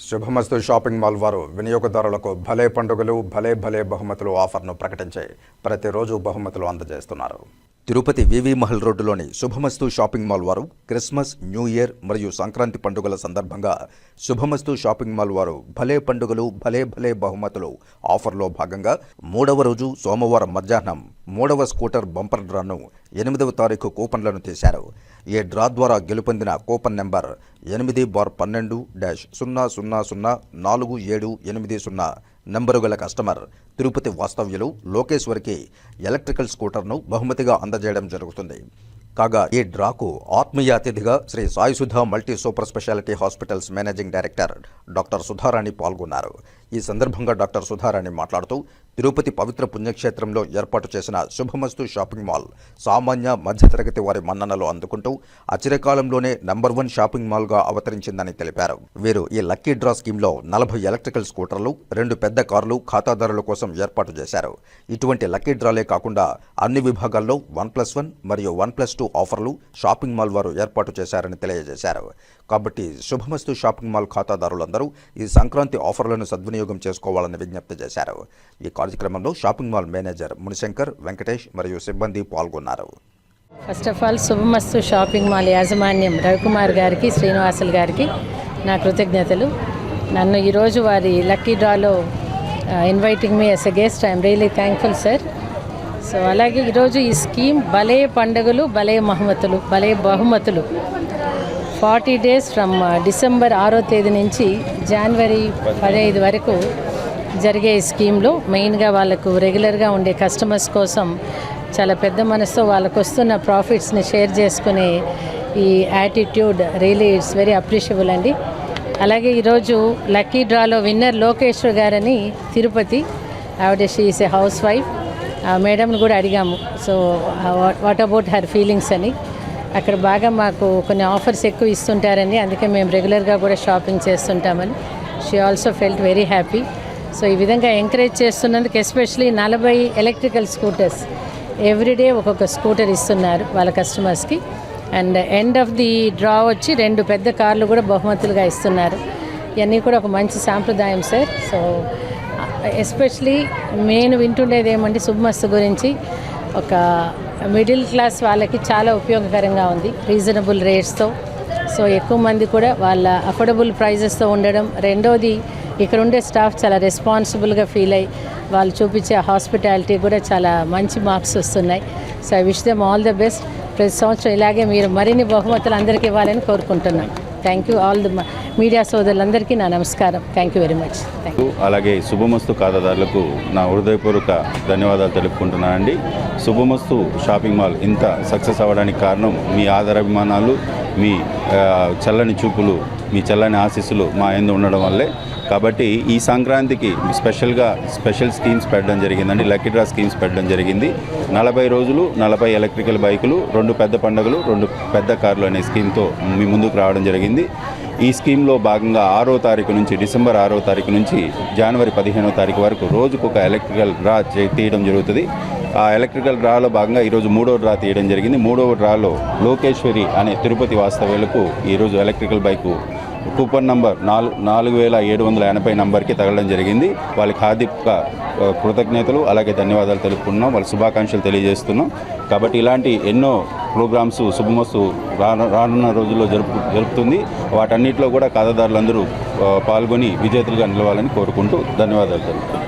శుభమస్తు shopping mall వారు వినియోగదారులకు భలే పండుగలు భలే భలే బహుమతులు ఆఫర్ను ప్రకటించి ప్రతిరోజు బహుమతులు అందజేస్తున్నారు. తిరుపతి వివి మహల్ రోడ్డులోని శుభమస్తు షాపింగ్ మాల్ వారు క్రిస్మస్ న్యూ ఇయర్ మరియు సంక్రాంతి పండుగల సందర్భంగా శుభమస్తు షాపింగ్ మాల్ వారు భలే పండుగలు భలే భలే బహుమతులు ఆఫర్లో భాగంగా మూడవ రోజు సోమవారం మధ్యాహ్నం మూడవ స్కూటర్ బంపర్ డ్రాను ఎనిమిదవ తారీఖు కూపన్లను తీశారు. ఈ డ్రా ద్వారా గెలుపొందిన కూపన్ నెంబర్ ఎనిమిది బార్ పన్నెండు డాష్ సున్నా సున్నా సున్నా నాలుగు ఏడు ఎనిమిది సున్నా నంబరు గల కస్టమర్ తిరుపతి వాస్తవ్యులు లోకేశ్వర్కి ఎలక్ట్రికల్ స్కూటర్ను బహుమతిగా అందజేయడం జరుగుతుంది. కాగా ఈ డ్రాకు ఆత్మీయ అతిథిగా Sri Sai Sudha multi super speciality hospitals managing director doctor Sudharani పాల్గొన్నారు. ఈ సందర్భంగా డాక్టర్ సుధారాణి మాట్లాడుతూ తిరుపతి పవిత్ర పుణ్యక్షేత్రంలో ఏర్పాటు చేసిన శుభమస్తు షాపింగ్ మాల్ సామాన్య మధ్యతరగతి వారి మన్ననలు అందుకుంటూ అచిరకాలంలోనే నంబర్ వన్ షాపింగ్ మాల్గా అవతరించిందని తెలిపారు. వీరు ఈ లక్కీ డ్రా స్కీమ్లో నలభై ఎలక్ట్రికల్ స్కూటర్లు రెండు పెద్ద కార్లు ఖాతాదారుల కోసం ఏర్పాటు చేశారు. ఇటువంటి లక్కీ డ్రాలే కాకుండా అన్ని విభాగాల్లో వన్ ప్లస్ వన్ మరియు వన్ ప్లస్ టూ ఆఫర్లు షాపింగ్ మాల్ వారు ఏర్పాటు చేశారని తెలియజేశారు. కాబట్టి శుభమస్తు షాపింగ్ మాల్ ఖాతాదారులందరూ ఈ సంక్రాంతి ఆఫర్లను సద్వినియోగం చేసుకోవాలని విజ్ఞప్తి చేశారు. ఈ కార్యక్రమంలో shopping mall manager Munishankar Venkatesh మరియు సిబ్బంది పాల్గొన్నారు. First of all Shubhamastu shopping mall యాజమాన్యం రవికుమార్ గారికి శ్రీనివాసులు గారికి నా కృతజ్ఞతలు. నన్ను ఈరోజు వారి లక్కీ డ్రాలో inviting me as a guest I'm really thankful sir so అలాగే ఈరోజు ఈ స్కీమ్ భలే పండుగలు భలే మహమ్మతులు భలే బహుమతులు. ఫార్టీ డేస్ ఫ్రమ్ డిసెంబర్ ఆరో తేదీ నుంచి జనవరి పదహైదు వరకు జరిగే ఈ స్కీమ్లో మెయిన్గా వాళ్ళకు రెగ్యులర్గా ఉండే కస్టమర్స్ కోసం చాలా పెద్ద మనసుతో వాళ్ళకు వస్తున్న ప్రాఫిట్స్ని షేర్ చేసుకునే ఈ attitude really it's very appreciable అండి. అలాగే ఈరోజు లక్కీ డ్రాలో విన్నర్ లోకేశ్వర్ గారని తిరుపతి ఆవిడ షీఈస్ ఏ హౌస్ వైఫ్. మేడంని కూడా అడిగాము. So what about her feelings అని. అక్కడ బాగా మాకు కొన్ని ఆఫర్స్ ఎక్కువ ఇస్తుంటారని అందుకే మేము రెగ్యులర్గా కూడా shopping చేస్తుంటామని. She also felt very happy so ఈ విధంగా ఎంకరేజ్ చేస్తున్నందుకు ఎస్పెషలీ నలభై ఎలక్ట్రికల్ స్కూటర్స్ ఎవ్రీడే ఒక్కొక్క స్కూటర్ ఇస్తున్నారు వాళ్ళ కస్టమర్స్కి and end of the draw వచ్చి రెండు పెద్ద కార్లు కూడా బహుమతులుగా ఇస్తున్నారు. ఇవన్నీ కూడా ఒక మంచి సాంప్రదాయం సార్ సో ఎస్పెషలీ నేను వింటుండేది ఏమంటే శుభమస్తు గురించి. ఒక మిడిల్ క్లాస్ వాళ్ళకి చాలా ఉపయోగకరంగా ఉంది రీజనబుల్ రేట్స్తో. సో ఎక్కువ మంది కూడా వాళ్ళ అఫోర్డబుల్ ప్రైజెస్తో ఉండడం. రెండోది ఇక్కడ ఉండే స్టాఫ్ చాలా రెస్పాన్సిబుల్గా ఫీల్ అయ్యి వాళ్ళు చూపించే హాస్పిటాలిటీ కూడా చాలా మంచి మార్క్స్ వస్తున్నాయి. So I wish them all the best. ప్రతి సంవత్సరం ఇలాగే మీరు మరిన్ని బహుమతులు అందరికీ ఇవ్వాలని కోరుకుంటున్నాను. Thank you all the media సోదరులందరికీ నా నమస్కారం. Thank you very much thank అలాగే శుభమస్తు ఖాతాదారులకు నా హృదయపూర్వక ధన్యవాదాలు తెలుపుకుంటున్నానండి. శుభమస్తు షాపింగ్ మాల్ ఇంత సక్సెస్ అవ్వడానికి కారణం మీ ఆదరాభిమానాలు మీ చల్లని చూపులు మీ చల్లని ఆశీస్సులు మా ఎందు ఉండడం వల్లే. కాబట్టి ఈ సంక్రాంతికి స్పెషల్గా స్పెషల్ స్కీమ్స్ పెట్టడం జరిగిందండి లక్కీ డ్రా స్కీమ్స్ పెట్టడం జరిగింది. నలభై రోజులు నలభై ఎలక్ట్రికల్ బైకులు రెండు పెద్ద పండుగలు రెండు పెద్ద కార్లు అనే స్కీమ్తో మీ ముందుకు రావడం జరిగింది. ఈ స్కీమ్లో భాగంగా ఆరో తారీఖు నుంచి డిసెంబర్ ఆరో తారీఖు నుంచి జనవరి పదిహేనో తారీఖు వరకు రోజుకు ఒక ఎలక్ట్రికల్ డ్రా తీయడం జరుగుతుంది. ఆ ఎలక్ట్రికల్ డ్రాలో భాగంగా ఈరోజు మూడో డ్రా తీయడం జరిగింది. మూడవ డ్రాలో లోకేశ్వరి అనే తిరుపతి వాస్తవ్యులకు ఈరోజు ఎలక్ట్రికల్ బైకు కూపన్ నంబర్ నాలుగు నాలుగు వేల ఏడు వందల ఎనభై నంబర్కి తగలడం జరిగింది. వాళ్ళకి హార్దిక కృతజ్ఞతలు అలాగే ధన్యవాదాలు తెలుపుకున్నాం వాళ్ళ శుభాకాంక్షలు తెలియజేస్తున్నాం. కాబట్టి ఇలాంటి ఎన్నో ప్రోగ్రామ్స్ శుభమస్తు రాను రానున్న రోజుల్లో జరుపు జరుపుతుంది. వాటన్నిటిలో కూడా ఖాతాదారులందరూ పాల్గొని విజేతలుగా నిలవాలని కోరుకుంటూ ధన్యవాదాలు తెలుపుతున్నాం.